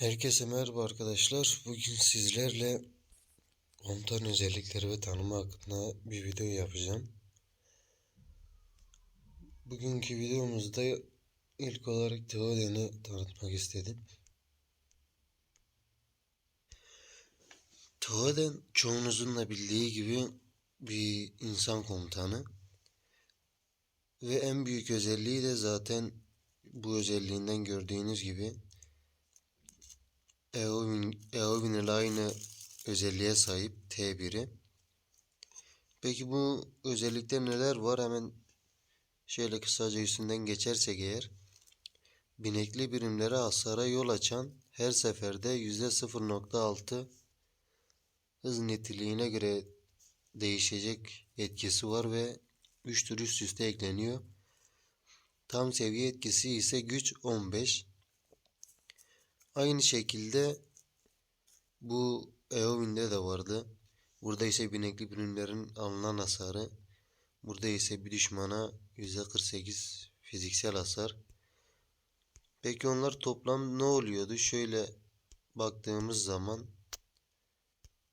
Herkese merhaba arkadaşlar. Bugün sizlerle komutan özellikleri ve tanımı hakkında bir video yapacağım. Bugünkü videomuzda ilk olarak Theoden'i tanıtmak istedim. Theoden çoğunuzun da bildiği gibi bir insan komutanı. Ve en büyük özelliği de zaten bu özelliğinden gördüğünüz gibi Eowyn, Eowyn ile aynı özelliğe sahip T1'i. Peki bu özellikler neler var? Hemen şöyle kısaca üstünden geçersek eğer. Binekli birimlere hasara yol açan her seferde %0.6 hız niteliğine göre değişecek etkisi var ve 3 tur üst üste ekleniyor. Tam seviye etkisi ise güç 15. Aynı şekilde bu Eowyn'de de vardı. Burada ise binekli birimlerin alınan hasarı. Burada ise bir düşmana %48 fiziksel hasar. Peki onlar toplam ne oluyordu? Şöyle baktığımız zaman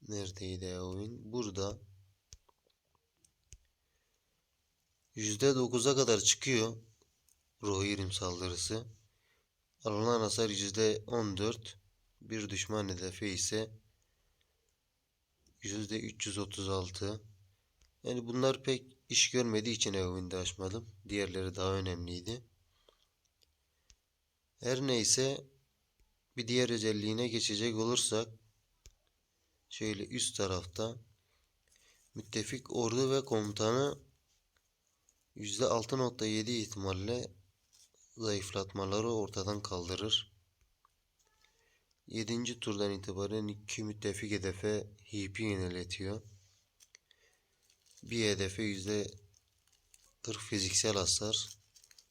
neredeydi Eowyn? Burada %9'a kadar çıkıyor Rohirrim saldırısı. Alınan hasar %14. Bir düşman hedefi ise %336. Yani bunlar pek iş görmediği için evimde açmadım. Diğerleri daha önemliydi. Her neyse bir diğer özelliğine geçecek olursak şöyle üst tarafta müttefik ordu ve komutanı %6.7 ihtimalle zayıflatmaları ortadan kaldırır. 7. turdan itibaren iki müttefik hedefe hipi yeniletiyor. Bir hedefe yüzde 40 fiziksel hasar.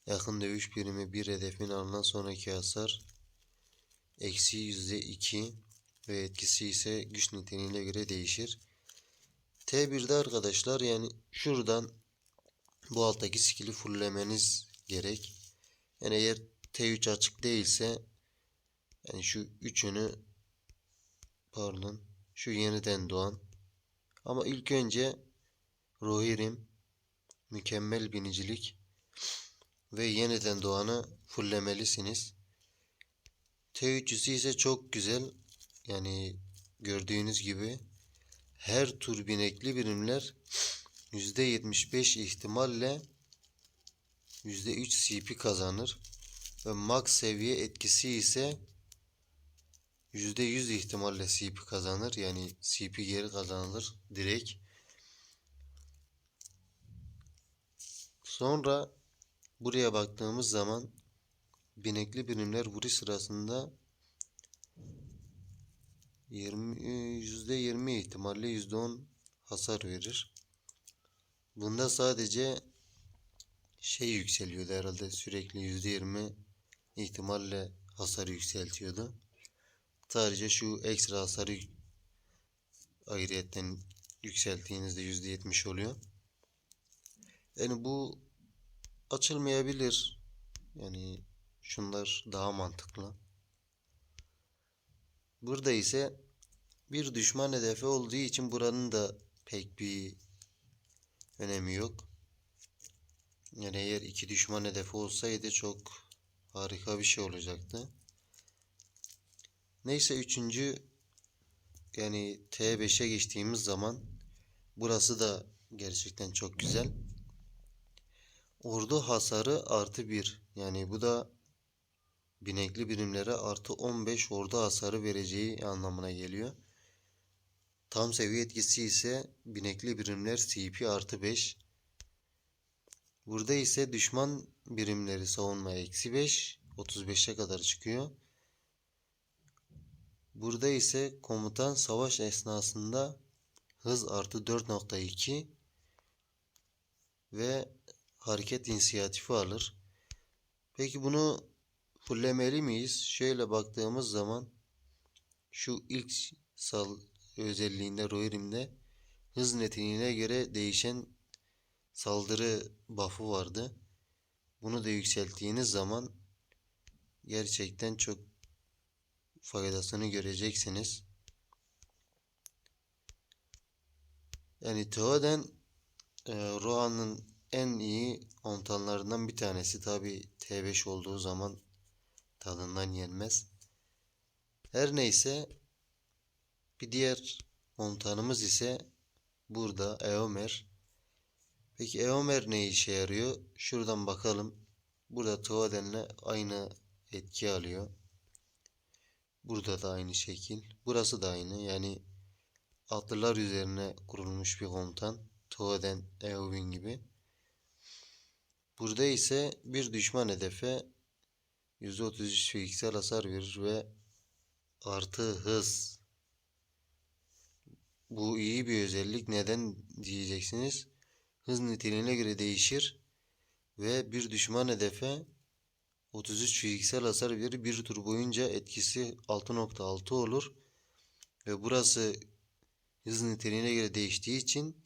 Yakın dövüş birimi bir hedefin alınan sonraki hasar. Eksi yüzde 2 ve etkisi ise güç niteliğine göre değişir. T1'de arkadaşlar yani şuradan bu alttaki skill'i fulllemeniz gerek. Yani eğer T3 açık değilse yani şu üçünü pardon şu yeniden doğan ama ilk önce Rohirrim mükemmel binicilik ve yeniden doğanı fulllemelisiniz. T3'üsü ise çok güzel. Yani gördüğünüz gibi her tur binekli birimler %75 ihtimalle %3 CP kazanır. Ve max seviye etkisi ise %100 ihtimalle CP kazanır. Yani CP geri kazanılır direkt. Sonra buraya baktığımız zaman binekli birimler vuruş sırasında 20 %20 ihtimalle %10 hasar verir. Bunda sadece şey yükseliyordu herhalde sürekli %20 ihtimalle hasarı yükseltiyordu. Sadece şu ekstra hasarı ayrıyetten yükselttiğinizde %70 oluyor. Yani bu açılmayabilir. Yani şunlar daha mantıklı. Burada ise bir düşman hedefi olduğu için buranın da pek bir önemi yok. Yani eğer iki düşman hedefi olsaydı çok harika bir şey olacaktı. Neyse üçüncü yani T5'e geçtiğimiz zaman burası da gerçekten çok güzel. Ordu hasarı artı 1. Yani bu da binekli birimlere artı 15 ordu hasarı vereceği anlamına geliyor. Tam seviye etkisi ise binekli birimler CP artı 5. Burada ise düşman birimleri savunma eksi 5. 35'e kadar çıkıyor. Burada ise komutan savaş esnasında hız artı 4.2 ve hareket inisiyatifi alır. Peki bunu fullemeli miyiz? Şöyle baktığımız zaman şu ilk sal özelliğinde Rohirrim'de hız niteliğine göre değişen saldırı buff'ı vardı. Bunu da yükselttiğiniz zaman gerçekten çok faydasını göreceksiniz. Yani Teoden e, Rohan'ın en iyi ontanlarından bir tanesi. Tabi T5 olduğu zaman tadından yenmez. Her neyse bir diğer montanımız ise burada Eomer. Peki Eomer ne işe yarıyor? Şuradan bakalım. Burada Teoden'le aynı etki alıyor. Burada da aynı şekil. Burası da aynı. Yani atlılar üzerine kurulmuş bir komutan. Teoden, Eowyn gibi. Burada ise bir düşman hedefe %33 fiziksel hasar verir ve artı hız. Bu iyi bir özellik. Neden diyeceksiniz? Hız niteliğine göre değişir ve bir düşman hedefe 33 fiziksel hasar verir. Bir tur boyunca etkisi 6.6 olur. Ve burası hız niteliğine göre değiştiği için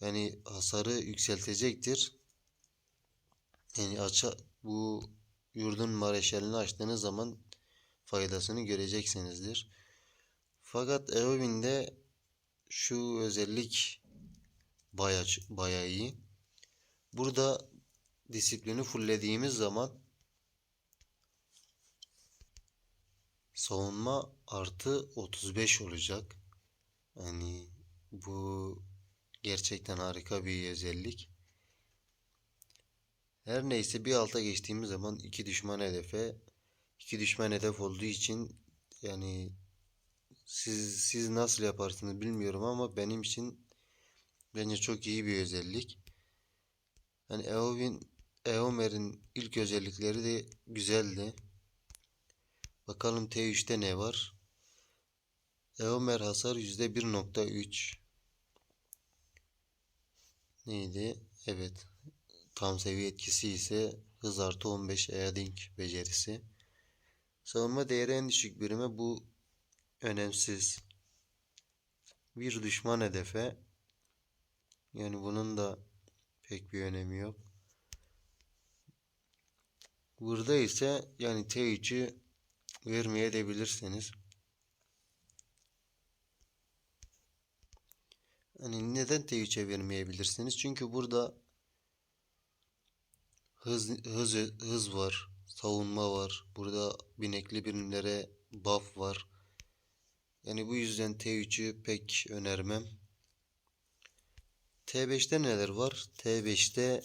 yani hasarı yükseltecektir. Yani aça, bu yurdun mareşalini açtığınız zaman faydasını göreceksinizdir. Fakat Eowyn'de şu özellik baya, baya iyi. Burada disiplini fulllediğimiz zaman savunma artı 35 olacak. Yani bu gerçekten harika bir özellik. Her neyse bir alta geçtiğimiz zaman iki düşman hedefe iki düşman hedef olduğu için yani siz siz nasıl yaparsınız bilmiyorum ama benim için bence çok iyi bir özellik. Yani Eowyn Eomer'in ilk özellikleri de güzeldi. Bakalım T3'te ne var? Eomer hasar %1.3 Neydi? Evet. Tam seviye etkisi ise hız artı 15 Eading becerisi. Savunma değeri en düşük birime bu önemsiz. Bir düşman hedefe yani bunun da pek bir önemi yok. Burada ise yani T3'ü vermeyebilirsiniz. Hani neden T3'e vermeyebilirsiniz? Çünkü burada hız hız hız var, savunma var. Burada binekli birimlere buff var. Yani bu yüzden T3'ü pek önermem. T5'te neler var? T5'te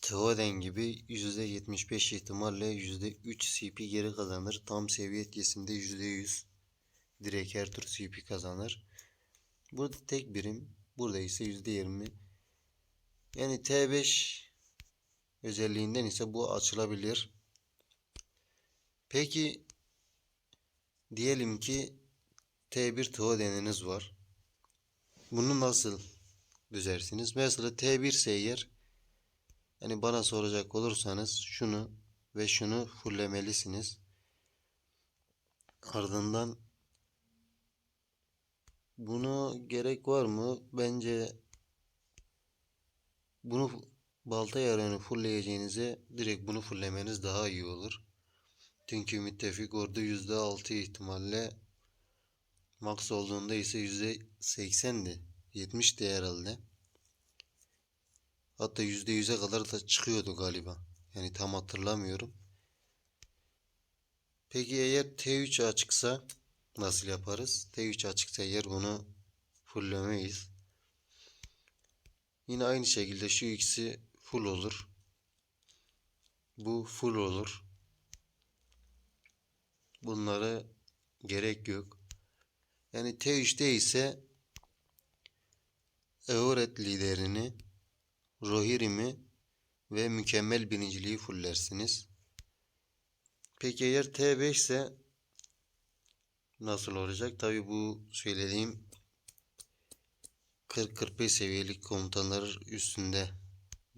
Teoden gibi %75 ihtimalle %3 CP geri kazanır. Tam seviye etkisinde %100 direkt her tur CP kazanır. Burada tek birim. Burada ise %20. Yani T5 özelliğinden ise bu açılabilir. Peki diyelim ki T1 Teoden'iniz var. Bunu nasıl düzersiniz? Mesela T1 ise eğer yani bana soracak olursanız şunu ve şunu fulllemelisiniz. Ardından bunu gerek var mı? Bence bunu balta yarığını fullleyeceğinize direkt bunu fulllemeniz daha iyi olur. Çünkü müttefik ordu %6 ihtimalle max olduğunda ise %80'di. 70'di herhalde. Hatta %100'e kadar da çıkıyordu galiba. Yani tam hatırlamıyorum. Peki eğer T3 açıksa nasıl yaparız? T3 açıksa eğer bunu fulllemeyiz. Yine aynı şekilde şu ikisi full olur. Bu full olur. Bunlara gerek yok. Yani T3'te ise Eoret liderini, Rohirrim'i ve mükemmel birinciliği fullersiniz. Peki eğer T5 ise nasıl olacak? Tabi bu söylediğim 40-45 seviyelik komutanlar üstünde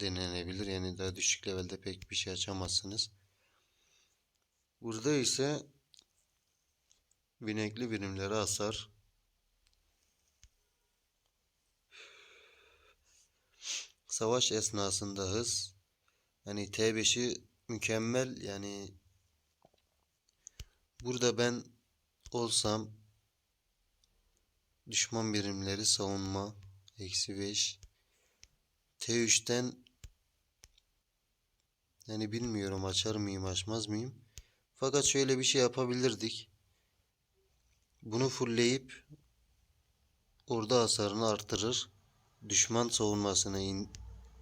denenebilir. Yani daha düşük levelde pek bir şey açamazsınız. Burada ise binekli birimlere hasar. Savaş esnasında hız. Yani T5'i mükemmel yani Burada ben olsam düşman birimleri savunma eksi 5 T3'ten yani bilmiyorum açar mıyım açmaz mıyım. Fakat şöyle bir şey yapabilirdik. Bunu fullleyip orada hasarını artırır. Düşman savunmasını in-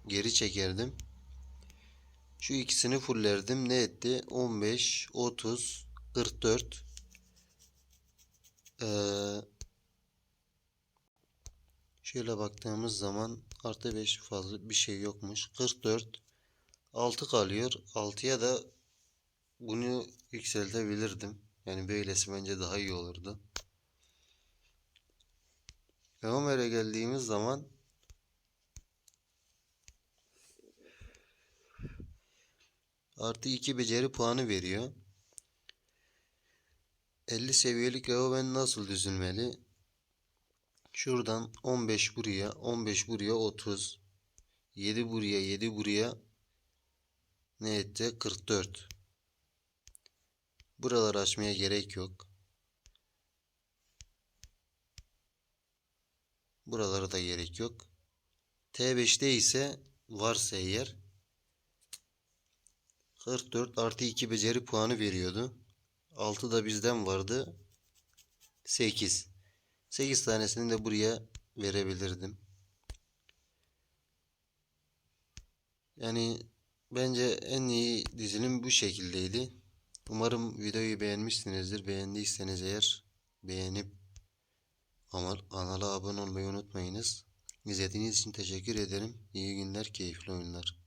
geri çekerdim. Şu ikisini fulllerdim. Ne etti? 15, 30, 44. Ee, şöyle baktığımız zaman artı 5 fazla bir şey yokmuş. 44. 6 kalıyor. 6'ya da bunu yükseltebilirdim. Yani böylesi bence daha iyi olurdu. Ömer'e geldiğimiz zaman artı 2 beceri puanı veriyor. 50 seviyelik Eoben nasıl düzülmeli? Şuradan 15 buraya, 15 buraya 30. 7 buraya, 7 buraya ne etti? 44. Buraları açmaya gerek yok. Buralara da gerek yok. T5'te ise varsa eğer 44 artı 2 beceri puanı veriyordu. 6 da bizden vardı. 8. 8 tanesini de buraya verebilirdim. Yani bence en iyi dizilim bu şekildeydi. Umarım videoyu beğenmişsinizdir. Beğendiyseniz eğer beğenip ama kanala abone olmayı unutmayınız. İzlediğiniz için teşekkür ederim. İyi günler, keyifli oyunlar.